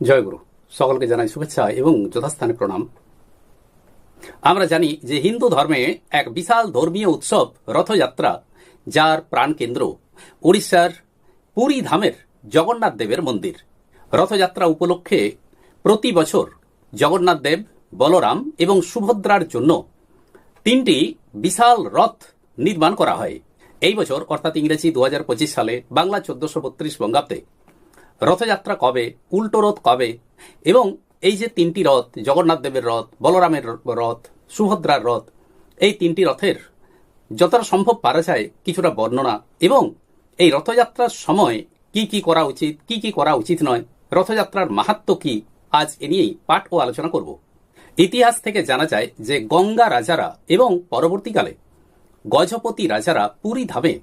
জয়গুরু সকলকে জানাই শুভেচ্ছা এবং যথাস্থানে প্রণাম। আমরা জানি যে হিন্দু ধর্মে এক বিশাল ধর্মীয় উৎসব রথযাত্রা, যার প্রাণকেন্দ্র উড়িষ্যার পুরী ধামের জগন্নাথ দেবের মন্দির। রথযাত্রা উপলক্ষে প্রতি বছর জগন্নাথ দেব, বলরাম এবং সুভদ্রার জন্য তিনটি বিশাল রথ নির্মাণ করা হয়। এই বছর, অর্থাৎ ইংরেজি দু হাজার পঁচিশ সালে বাংলা চোদ্দশো বত্রিশ বঙ্গাব্দে রথযাত্রা কবে? উল্টো রথ কবে? এবং এই যে তিনটি রথ, জগন্নাথ দেবের রথ, বলরামের রথ, সুভদ্রার রথ, এই তিনটি রথের যতটা সম্ভব পারা যায় কিছুটা বর্ণনা এবং এই রথযাত্রার সময় কি কি করা উচিত, কি কি করা উচিত নয়, রথযাত্রার মাহাত্ম কি, আজ এ নিয়েই পাঠ ও আলোচনা করব। ইতিহাস থেকে জানা যায় যে গঙ্গা রাজারা এবং পরবর্তীকালে গজপতি রাজারা পুরী ধামে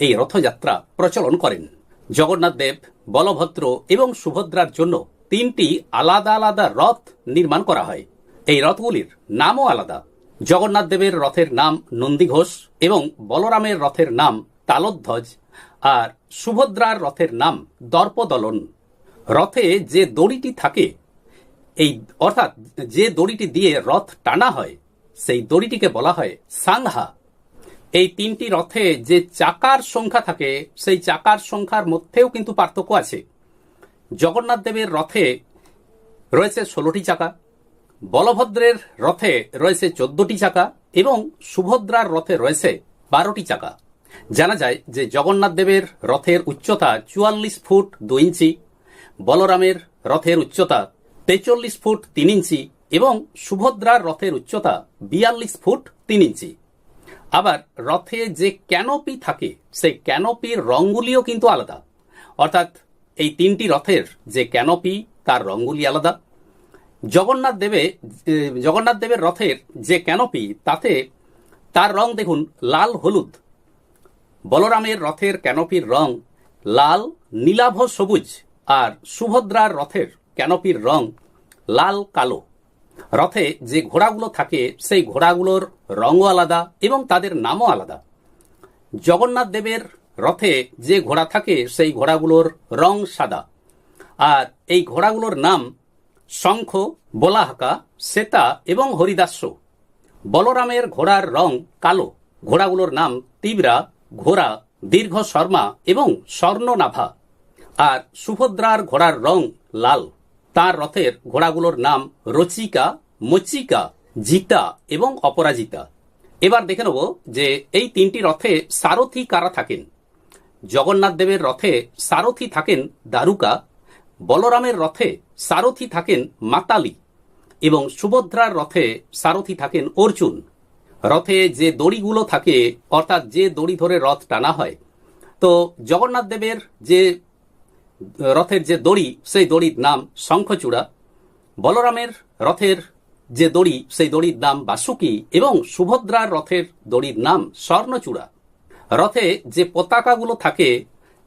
এই রথযাত্রা প্রচলন করেন। জগন্নাথ দেব, বলভদ্র এবং সুভদ্রার জন্য তিনটি আলাদা আলাদা রথ নির্মাণ করা হয়। এই রথগুলির নামও আলাদা। জগন্নাথ দেবের রথের নাম নন্দীঘোষ এবং বলরামের রথের নাম তালধ্বজ আর সুভদ্রার রথের নাম দর্পদলন। রথে যে দড়িটি থাকে, এই অর্থাৎ যে দড়িটি দিয়ে রথ টানা হয়, সেই দড়িটিকে বলা হয় সাংহা। এই তিনটি রথে যে চাকার সংখ্যা থাকে, সেই চাকার সংখ্যার মধ্যেও কিন্তু পার্থক্য আছে। জগন্নাথ দেবের রথে রয়েছে ষোলোটি চাকা, বলভদ্রের রথে রয়েছে চোদ্দটি চাকা এবং সুভদ্রার রথে রয়েছে বারোটি চাকা। জানা যায় যে জগন্নাথ দেবের রথের উচ্চতা চুয়াল্লিশ ফুট দু ইঞ্চি, বলরামের রথের উচ্চতা তেচল্লিশ ফুট তিন ইঞ্চি এবং সুভদ্রার রথের উচ্চতা বিয়াল্লিশ ফুট তিন ইঞ্চি। আবার রথে যে ক্যানোপি থাকে, সেই ক্যানোপির রঙগুলিও কিন্তু আলাদা। অর্থাৎ এই তিনটি রথের যে ক্যানোপি, তার রঙগুলি আলাদা। জগন্নাথ দেবে জগন্নাথ দেবের রথের যে ক্যানোপি, তাতে তার রং দেখুন, লাল হলুদ। বলরামের রথের ক্যানোপির রং লাল, নীলাভ সবুজ, আর সুভদ্রার রথের ক্যানোপির রং লাল কালো। রথে যে ঘোড়াগুলো থাকে, সেই ঘোড়াগুলোর রঙও আলাদা এবং তাদের নামও আলাদা। জগন্নাথ দেবের রথে যে ঘোড়া থাকে, সেই ঘোড়াগুলোর রং সাদা। আর এই ঘোড়াগুলোর নাম শঙ্খ, বোলাহাকা শ্বেতা এবং হরিদাস্য। বলরামের ঘোড়ার রং কালো। ঘোড়াগুলোর নাম তিবরা, ঘোড়া, দীর্ঘ শর্মা এবং স্বর্ণনাভা। আর সুভদ্রার ঘোড়ার রং লাল। তার রথের ঘোড়াগুলোর নাম রচিকা, মচিকা, জিতা এবং অপরাজিতা। এবার দেখে নেব যে এই তিনটি রথে সারথি কারা থাকেন। জগন্নাথ দেবের রথে সারথি থাকেন দারুকা, বলরামের রথে সারথি থাকেন মাতালি এবং সুভদ্রার রথে সারথি থাকেন অর্জুন। রথে যে দড়িগুলো থাকে, অর্থাৎ যে দড়ি ধরে রথ টানা হয়, তো জগন্নাথ দেবের যে রথের যে দড়ি, সেই দড়ির নাম শঙ্খচূড়া। বলরামের রথের যে দড়ি, সেই দড়ির নাম বাসুকি এবং সুভদ্রার রথের দড়ির নাম স্বর্ণচূড়া। রথে যে পতাকাগুলো থাকে,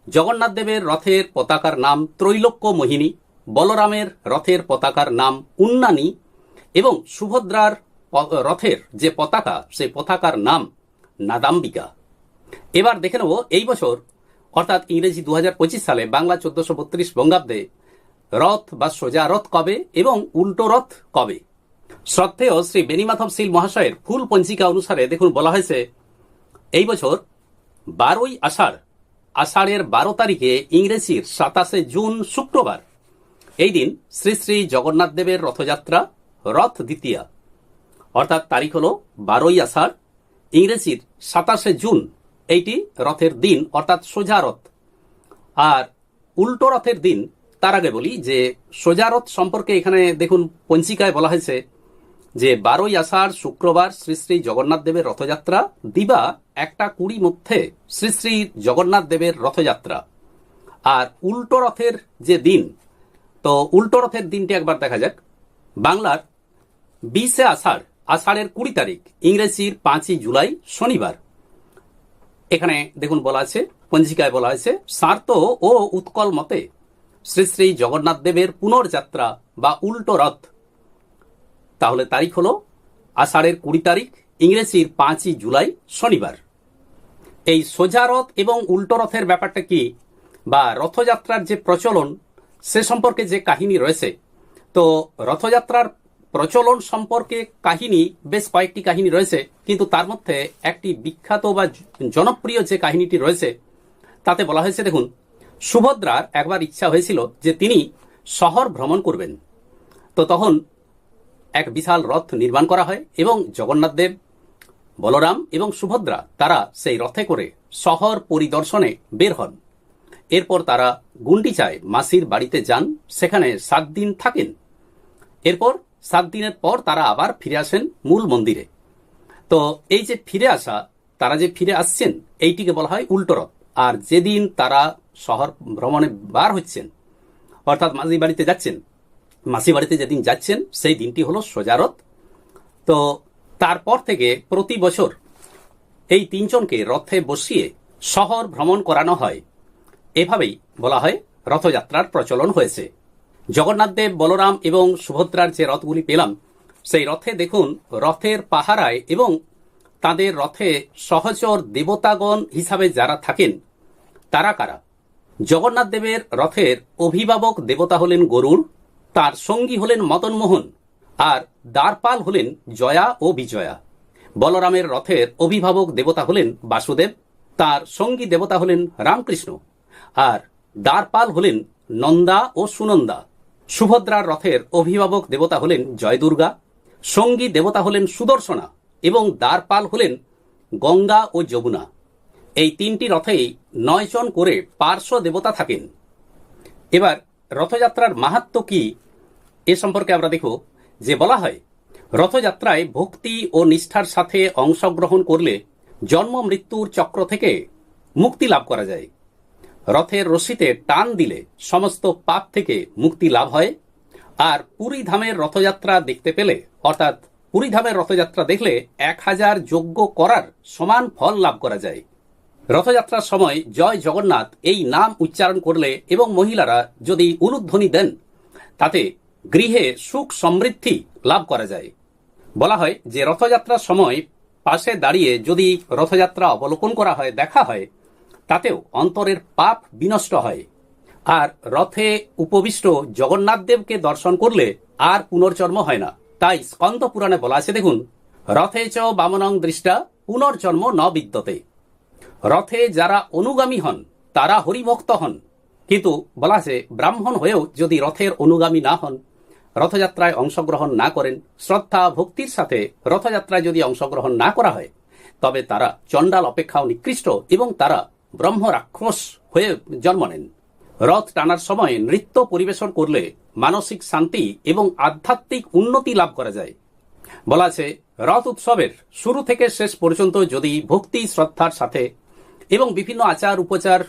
জগন্নাথ দেবের রথের পতাকার নাম ত্রৈলোক্য মোহিনী, বলরামের রথের পতাকার নাম উন্নানী এবং সুভদ্রার রথের যে পতাকা, সেই পতাকার নাম নাদাম্বিকা। এবার দেখে নেব, এই বছর অর্থাৎ ইংরেজি দু হাজার পঁচিশ সালে বাংলা চোদ্দশো বত্রিশ বঙ্গাব্দে রথ বা সোজা রথ কবে এবং উল্টো রথ কবে? শ্রদ্ধেয় শ্রী বেনিমাধব শীল মহাশয়ের ফুল পঞ্জিকা অনুসারে দেখুন বলা হয়েছে, এই বছর বারোই আষাঢ়, আষাঢ়ের বারো তারিখে ইংরেজির সাতাশে জুন শুক্রবার, এই দিন শ্রী শ্রী জগন্নাথ দেবের রথযাত্রা রথ দ্বিতীয়া। অর্থাৎ তারিখ হল বারোই আষাঢ়, ইংরেজির সাতাশে জুন এইটি রথের দিন, অর্থাৎ সোজা রথ। আর উল্টো রথের দিন, তার আগে বলি যে সোজা রথ সম্পর্কে এখানে দেখুন পঞ্চিকায় বলা হয়েছে যে বারোই আষাঢ় শুক্রবার শ্রী শ্রী জগন্নাথ দেবের রথযাত্রা, দিবা একটা কুড়ি মধ্যে শ্রী শ্রী জগন্নাথ দেবের রথযাত্রা। আর উল্টো রথের যে দিন, তো উল্টো রথের দিনটি একবার দেখা যাক। বাংলার বিশে আষাঢ়, আষাঢ়ের কুড়ি তারিখ, ইংরেজির পাঁচই জুলাই শনিবার। এখানে দেখুন বলা আছে, পঞ্জিকায় বলা হয়েছে সার্ত ও উৎকল মতে শ্রী শ্রী জগন্নাথ দেবের পুনর্যাত্রা বা উল্টো রথ। তাহলে তারিখ হল আষাঢ়ের কুড়ি তারিখ, ইংরেজির পাঁচই জুলাই শনিবার। এই সোজা রথ এবং উল্টো রথের ব্যাপারটা কি বা রথযাত্রার যে প্রচলন সে সম্পর্কে যে কাহিনী রয়েছে, তো রথযাত্রার প্রচলন সম্পর্কে কাহিনী, বেশ কয়েকটি কাহিনী রয়েছে, কিন্তু তার মধ্যে একটি বিখ্যাত বা জনপ্রিয় যে কাহিনীটি রয়েছে, তাতে বলা হয়েছে, দেখুন, সুভদ্রার একবার ইচ্ছা হয়েছিল যে তিনি শহর ভ্রমণ করবেন। তো তখন এক বিশাল রথ নির্মাণ করা হয় এবং জগন্নাথ দেব, বলরাম এবং সুভদ্রা তারা সেই রথে করে শহর পরিদর্শনে বের হন। এরপর তারা গুন্ডিচায় মাসির বাড়িতে যান, সেখানে সাত দিন থাকেন। এরপর সাত দিনের পর তারা আবার ফিরে আসেন মূল মন্দিরে। তো এই যে ফিরে আসা, তারা যে ফিরে আসছেন, এইটিকে বলা হয় উল্টো রথ। আর যেদিন তারা শহর ভ্রমণে বার হচ্ছেন, অর্থাৎ মাসি বাড়িতে যাচ্ছেন মাসি বাড়িতে যেদিন যাচ্ছেন, সেই দিনটি হলো সোজারথ তো তারপর থেকে প্রতি বছর এই তিনজনকে রথে বসিয়ে শহর ভ্রমণ করানো হয়। এভাবেই বলা হয় রথযাত্রার প্রচলন হয়েছে। জগন্নাথ দেব, বলরাম এবং সুভদ্রার যে রথগুলি পেলাম, সেই রথে দেখুন, রথের পাহারায় এবং তাদের রথে সহচর দেবতাগণ হিসাবে যারা থাকেন, তারা কারা? জগন্নাথ দেবের রথের অভিভাবক দেবতা হলেন গরুড়, তার সঙ্গী হলেন মদনমোহন আর দ্বারপাল হলেন জয়া ও বিজয়া। বলরামের রথের অভিভাবক দেবতা হলেন বাসুদেব, তার সঙ্গী দেবতা হলেন রামকৃষ্ণ, আর দ্বারপাল হলেন নন্দা ও সুনন্দা। সুভদ্রার রথের অভিভাবক দেবতা হলেন জয়দুর্গা, সঙ্গী দেবতা হলেন সুদর্শনা এবং দ্বারপাল হলেন গঙ্গা ও যমুনা। এই তিনটি রথেই নয়জন করে পার্শ্ব দেবতা থাকেন। এবার রথযাত্রার মাহাত্ম কি এ সম্পর্কে আমরা দেখব, যে বলা হয়, রথযাত্রায় ভক্তি ও নিষ্ঠার সাথে অংশগ্রহণ করলে জন্ম মৃত্যুর চক্র থেকে মুক্তি লাভ করা যায়। রথের রশিতে টান দিলে সমস্ত পাপ থেকে মুক্তি লাভ হয়। আর পুরী ধামের রথযাত্রা দেখতে পেলে, অর্থাৎ পুরী ধামের রথযাত্রা দেখলে এক হাজার যজ্ঞ করার সমান ফল লাভ করা যায়। রথযাত্রার সময় জয় জগন্নাথ এই নাম উচ্চারণ করলে এবং মহিলারা যদি উলুধ্বনি দেন, তাতে গৃহে সুখ সমৃদ্ধি লাভ করা যায়। বলা হয় যে রথযাত্রার সময় পাশে দাঁড়িয়ে যদি রথযাত্রা অবলোকন করা হয়, দেখা হয় তাতেও অন্তরের পাপ বিনষ্ট হয়। আর রথে উপবিষ্ট জগন্নাথ দেবকে দর্শন করলে আর পুনর্জন্ম হয় না। তাই স্কন্দ পুরাণে বলা আছে, দেখুন, রথে চ বামনং দৃষ্টা, পুনর্জন্ম ন বিদ্যতে। রথে যারা অনুগামী হন, তারা হরিভক্ত হন। কিন্তু বলা আছে, ব্রাহ্মণ হয়েও যদি রথের অনুগামী না হন, রথযাত্রায় অংশগ্রহণ না করেন, শ্রদ্ধা ভক্তির সাথে রথযাত্রায় যদি অংশগ্রহণ না করা হয়, তবে তারা চণ্ডাল অপেক্ষাও নিকৃষ্ট এবং তারা ব্রহ্ম রাক্ষস হয়ে জন্ম নেন। রথ টানার সময় নৃত্য পরিবেশন করলে মানসিক শান্তি এবং আধ্যাত্মিক উন্নতি লাভ করা যায়। বলা আছে, রথ উৎসবের শুরু থেকে শেষ পর্যন্ত যদি ভক্তি, শ্রদ্ধার সাথে এবং বিভিন্ন আচার, উপচার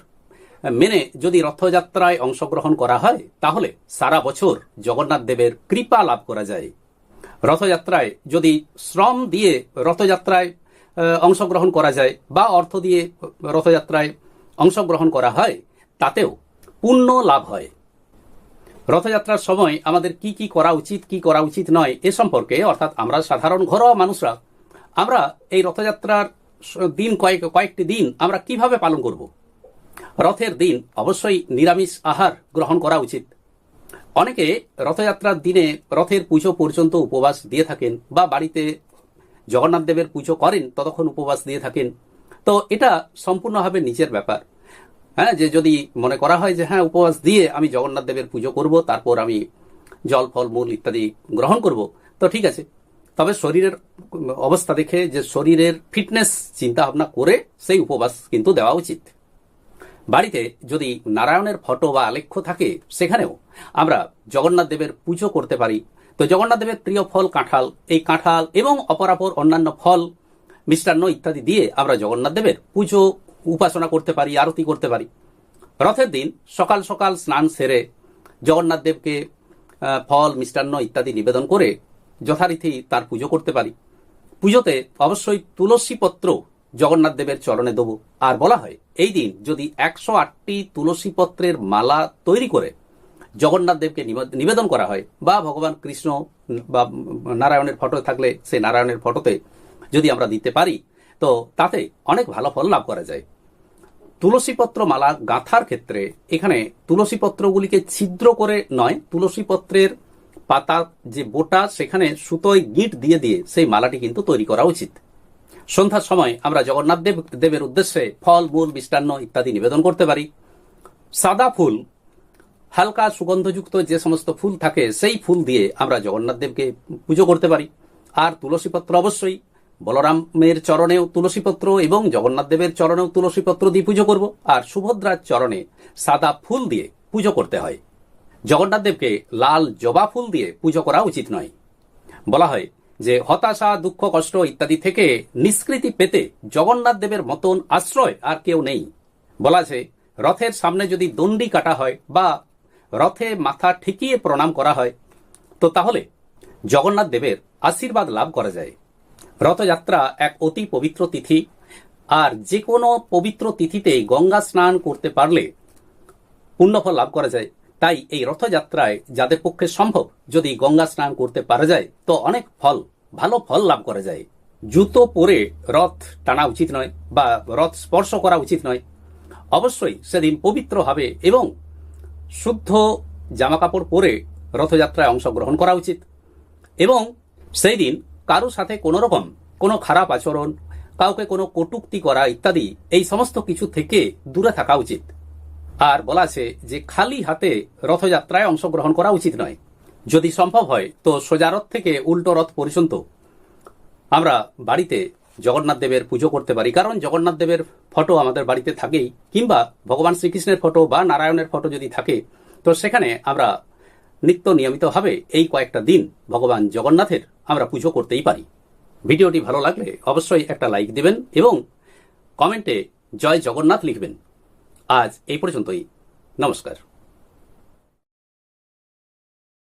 মেনে যদি রথযাত্রায় অংশগ্রহণ করা হয়, তাহলে সারা বছর জগন্নাথ দেবের কৃপা লাভ করা যায়। রথযাত্রায় যদি শ্রম দিয়ে রথযাত্রায় অংশগ্রহণ করা যায় বা অর্থ দিয়ে রথযাত্রায় অংশগ্রহণ করা হয়, তাতেও পুণ্য লাভ হয়। রথযাত্রার সময় আমাদের কি কি করা উচিত, কি করা উচিত নয়, এ সম্পর্কে অর্থাৎ আমরা সাধারণ ঘরোয়া মানুষরা, আমরা এই রথযাত্রার দিন কয়েক, কয়েকটি দিন আমরা কীভাবে পালন করব? রথের দিন অবশ্যই নিরামিষ আহার গ্রহণ করা উচিত। অনেকে রথযাত্রার দিনে রথের পুজো পর্যন্ত উপবাস দিয়ে থাকেন বা বাড়িতে জগন্নাথ দেবের পুজো করেন, ততক্ষণ উপবাস দিয়ে থাকেন। তো এটা সম্পূর্ণভাবে নিজের ব্যাপার। হ্যাঁ যে যদি মনে করা হয় যে হ্যাঁ উপবাস দিয়ে আমি জগন্নাথ দেবের পুজো করব, তারপর আমি জল, ফল, মূল ইত্যাদি গ্রহণ করব, তো ঠিক আছে। তবে শরীরের অবস্থা দেখে যে শরীরের ফিটনেস চিন্তা ভাবনা করে সেই উপবাস কিন্তু দেওয়া উচিত। বাড়িতে যদি নারায়ণের ফটো বা আলেখ্য থাকে, সেখানেও আমরা জগন্নাথ দেবের পুজো করতে পারি তো জগন্নাথ দেবের প্রিয় ফল কাঁঠাল। এই কাঁঠাল এবং অপরাপর অন্যান্য ফল, মিষ্টান্ন ইত্যাদি দিয়ে আমরা জগন্নাথ দেবের পুজো, উপাসনা করতে পারি, আরতি করতে পারি। রথের দিন সকাল সকাল স্নান সেরে জগন্নাথ দেবকে ফল, মিষ্টান্ন ইত্যাদি নিবেদন করে যথারীতি তার পুজো করতে পারি। পুজোতে অবশ্যই তুলসী পত্র জগন্নাথ দেবের চরণে দেব। আর বলা হয়, এই দিন যদি একশো আটটি তুলসী পত্রের মালা তৈরি করে জগন্নাথ দেবকে নিবে- নিবেদন করা হয়। বা ভগবান কৃষ্ণ বা নারায়ণের ফটো থাকলে সেই নারায়ণের ফটোতে যদি আমরা দিতে পারি, তো তাতে অনেক ভালো ফল লাভ করা যায়। তুলসীপত্র মালা গাঁথার ক্ষেত্রে এখানে তুলসীপত্রগুলিকে ছিদ্র করে নয়, তুলসীপত্রের পাতা যে বোটা সেখানে সুতোয় গিট দিয়ে দিয়ে সেই মালাটি কিন্তু তৈরি করা উচিত। সন্ধ্যার সময় আমরা জগন্নাথ দেব, দেবের উদ্দেশ্যে ফল, মূল, মিষ্টান্ন ইত্যাদি নিবেদন করতে পারি। সাদা ফুল হালকা সুগন্ধযুক্ত যে সমস্ত ফুল থাকে, সেই ফুল দিয়ে আমরা জগন্নাথ দেবকে পুজো করতে পারি। আর তুলসীপত্র অবশ্যই। বলরামের চরণেও তুলসীপত্র এবং জগন্নাথ দেবের চরণেও তুলসীপত্র দিয়ে পুজো করব। আর সুভদ্রার চরণে সাদা ফুল দিয়ে পুজো করতে হয়। জগন্নাথ দেবকে লাল জবা ফুল দিয়ে পুজো করা উচিত নয়। বলা হয় যে, হতাশা, দুঃখ, কষ্ট ইত্যাদি থেকে নিষ্কৃতি পেতে জগন্নাথ দেবের মতন আশ্রয় আর কেউ নেই। বলা আছে, রথের সামনে যদি দণ্ডি কাটা হয় বা রথে মাথা ঠেকিয়ে প্রণাম করা হয়। তো তাহলে জগন্নাথ দেবের আশীর্বাদ লাভ করা যায়। রথযাত্রা এক অতি পবিত্র তিথি। আর যে কোনো পবিত্র তিথিতে গঙ্গা স্নান করতে পারলে পুণ্যফল লাভ করা যায়। তাই এই রথযাত্রায় যাদের পক্ষে সম্ভব যদি গঙ্গা স্নান করতে পারা যায়, তো অনেক ফল, ভালো ফল লাভ করা যায়। জুতো পরে রথ টানা উচিত নয় বা রথ স্পর্শ করা উচিত নয়। অবশ্যই সেদিন পবিত্র হবে এবং শুদ্ধ জামাকাপড় পরে রথযাত্রায় অংশগ্রহণ করা উচিত। এবং সেই দিন কারও সাথে কোনো রকম কোনো খারাপ আচরণ, কাউকে কোনো কটুক্তি করা ইত্যাদি এই সমস্ত কিছু থেকে দূরে থাকা উচিত। আর বলা আছে যে খালি হাতে রথযাত্রায় অংশগ্রহণ করা উচিত নয়। যদি সম্ভব হয়, তো সোজা রথ থেকে উল্টো রথ পর্যন্ত। আমরা বাড়িতে জগন্নাথ দেবের পুজো করতে পারি। কারণ জগন্নাথ দেবের ফটো আমাদের বাড়িতে থাকেই, কিংবা ভগবান শ্রীকৃষ্ণের ফটো বা নারায়ণের ফটো যদি থাকে, তো সেখানে আমরা নিত্য নিয়মিতভাবে এই কয়েকটা দিন ভগবান জগন্নাথের আমরা পুজো করতেই পারি। ভিডিওটি ভালো লাগলে অবশ্যই একটা লাইক দেবেন এবং কমেন্টে জয় জগন্নাথ লিখবেন। আজ এই পর্যন্তই। নমস্কার।